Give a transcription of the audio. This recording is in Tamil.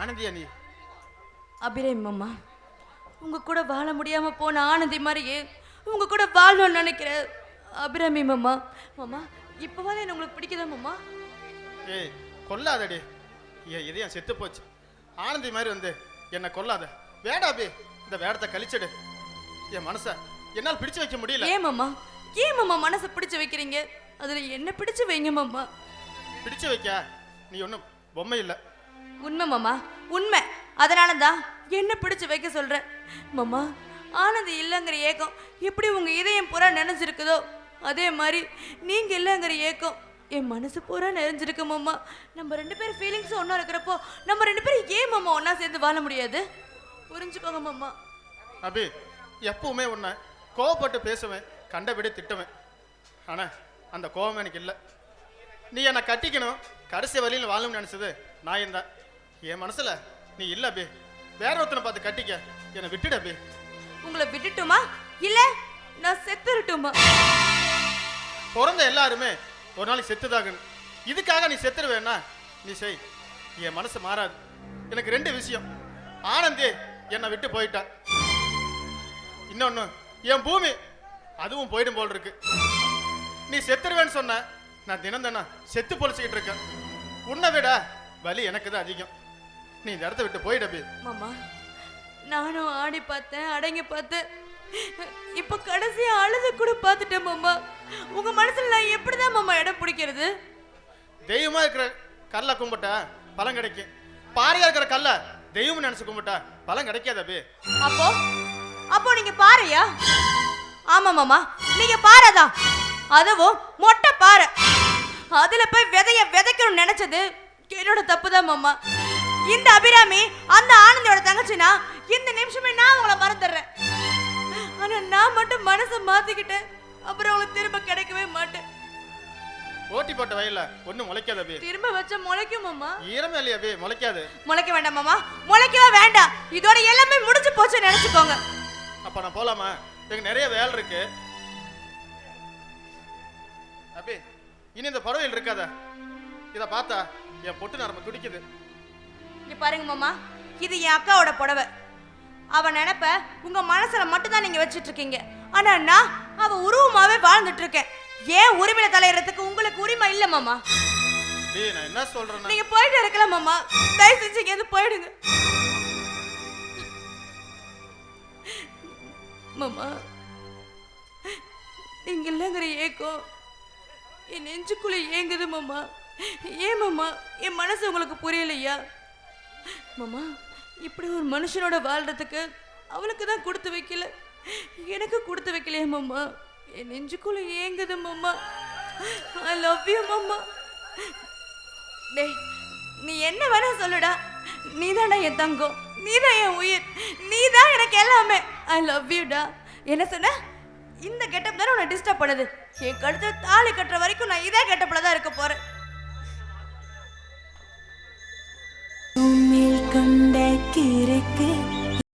ஆனந்தியா நீ? அபிராமி மாமா உங்க கூட வாழ முடியாம போன ஆனந்தி மாதிரியே உங்க கூட வாழணும்னு நினைக்கிற அபிராமி மாமா மாமா இப்போவாது என்ன உங்களுக்கு பிடிக்குதா மாமா ஏய் கொல்லாதடி. என் இதயம் செத்து போச்சு. ஆனந்தி மாதிரி வந்து என்னை கொல்லாத. வேடா அபி இந்த வேடத்தை கழிச்சிடு. என் மனசை என்னால் பிடிச்சு வைக்க முடியல. ஏன் மாமா ஏன் மாமா மனசை பிடிச்சு வைக்கிறீங்க? அதுல என்ன பிடிச்சு வைங்க மாமா பிடிச்சு வைக்க? நீ ஒன்றும் பொம்மை இல்லை. உண்மை மாமா. உண்மை. அதனால தான் என்ன பிடிச்சு வைக்க சொல்கிறேன் மாமா ஆனந்தி இல்லைங்கிற ஏக்கம் எப்படி உங்க இதயம் பூரா நினைஞ்சிருக்குதோ அதே மாதிரி நீங்க இல்லைங்கிற ஏக்கம் என் மனசு பூரா நிறைஞ்சிருக்கு மாமா. நம்ம ரெண்டு பேரும் ஃபீலிங்ஸும் ஒன்றா இருக்கிறப்போ நம்ம ரெண்டு பேரும் ஏன் மாமா ஒன்றா சேர்ந்து வாழ முடியாது? புரிஞ்சுக்கோங்க மாமா. அபி எப்பவுமே உன்னை கோவப்பட்டு பேசுவேன் கண்டபடி திட்டுவேன். ஆனால் அந்த கோபம் எனக்கு இல்லை. நீ என்னை கட்டிக்கணும் கடைசி வழியில் வாழணும்னு நினச்சது நான் தான். என் மனசில் நீ இல்லை அபி வேற ஒருத்தனை பார்த்து கட்டிக்க. என்னை விட்டுடு அபி உங்களை விட்டுட்டுமா? இல்ல நான் செத்துருட்டுமா பிறந்த எல்லாருமே ஒரு நாளைக்கு செத்துதாகணும். இதுக்காக நீ செத்துருவேன்னா நீ செய். என் மனசு மாறாது. எனக்கு ரெண்டு விஷயம். ஆனந்தே என்னை விட்டு போயிட்டா. இன்னொன்னு என் பூமி அதுவும் போயிடும் போல் இருக்கு நீ செத்துருவேன்னு சொன்ன நான் தினம் தினம் செத்து பொழிச்சுக்கிட்டு இருக்கேன். உன்னை விட வலி எனக்கு தான் அதிகம். நீ இந்த இடத்த விட்டு போயிடபி மாமா நானும் ஆடி பார்த்தேன் அடங்கி பார்த்தேன். இப்ப கடைசியா அழுது கூட பார்த்துட்டேன் மாமா. உங்க மனசுல நான் எப்படிதான் மாமா இடம் பிடிக்கிறது? தெய்வமா இருக்கிற கல்லை கும்பிட்டா பலன் கிடைக்கும். பாறையா இருக்கிற கல்லை தெய்வம் நினைச்சு கும்பிட்டா பலன் கிடைக்காது அபி. அப்போ? அப்போ நீங்க பாறையா? ஆமா மாமா. நீங்க பாறைதான் அதுவும் மொட்டை பாறை. அதுல போய் விதைய விதைக்கணும்னு நினைச்சது என்னோட தப்பு தான் மாமா. இந்த அபிராமி அந்த ஆனந்தியோட தங்கச்சினா இந்த நிமிஷமே நான் உங்களை மறந்துடுறேன். ஆனா நான் மட்டும் மனசை மாத்திக்கிட்டேன். அப்புறம் உங்களுக்கு திரும்ப கிடைக்கவே மாட்டேன். ஓட்டி போட்ட வயல்ல ஒண்ணும் முளைக்காது அபி. திரும்ப வச்சா முளைக்கும் மாமா. ஈரமே இல்லையா அபி முளைக்காது. முளைக்க வேண்டாம் மாமா. முளைக்கவே வேண்டாம். இதோட எல்லாமே முடிஞ்சு போச்சு நினைச்சுக்கோங்க. அப்ப நான் போலாமா? எனக்கு நிறைய வேலை இருக்கு. அபி இனி இந்த பறவையில் இருக்காத. இத பார்த்தா என் பொட்டு நரம்பு துடிக்குது. இங்க பாருங்க மாமா இது என் அக்காவோட புடவை. அவ நினைப்ப உங்க மனசுல மட்டும் தான் நீங்க வச்சிட்டு இருக்கீங்க. ஆனா நான் அவ உருவமாவே வாழ்ந்துட்டு இருக்கேன். ஏன் உரிமையில தலையிறதுக்கு உங்களுக்கு உரிமை இல்ல மாமா? என்ன சொல்றேன்னா? நீங்க போயிட்டு இருக்கலாம் மாமா. தயவு செஞ்சு இங்க போயிடுங்க. மாமா நீங்க இல்லைங்கிற ஏக்கம் என் நெஞ்சுக்குள்ள ஏங்குது மாமா. ஏன் மாமா என் மனசு உங்களுக்கு புரியலையா? மாமா இப்படி ஒரு மனுஷனோட வாழ்றதுக்கு அவளுக்கு தான் கொடுத்து வைக்கல. எனக்கு கொடுத்து வைக்கலையே மாமா. என் நெஞ்சுக்குள்ள ஏங்குது மாமா. ஐ லவ் யூ மாமா. டேய் நீ என்ன வேணா சொல்லுடா. நீ என் தங்கம். நீ தான் என் உயிர். நீ தான் எனக்கு எல்லாமே. ஐ லவ் யூடா என்ன சொன்ன? இந்த கெட்டப் தானே உன்னை டிஸ்டர்ப் பண்ணுது. என் கழுத்துல தாலி கட்டுற வரைக்கும் நான் இதே கெட்டப்பில் தான் இருக்க போறேன். கொண்ட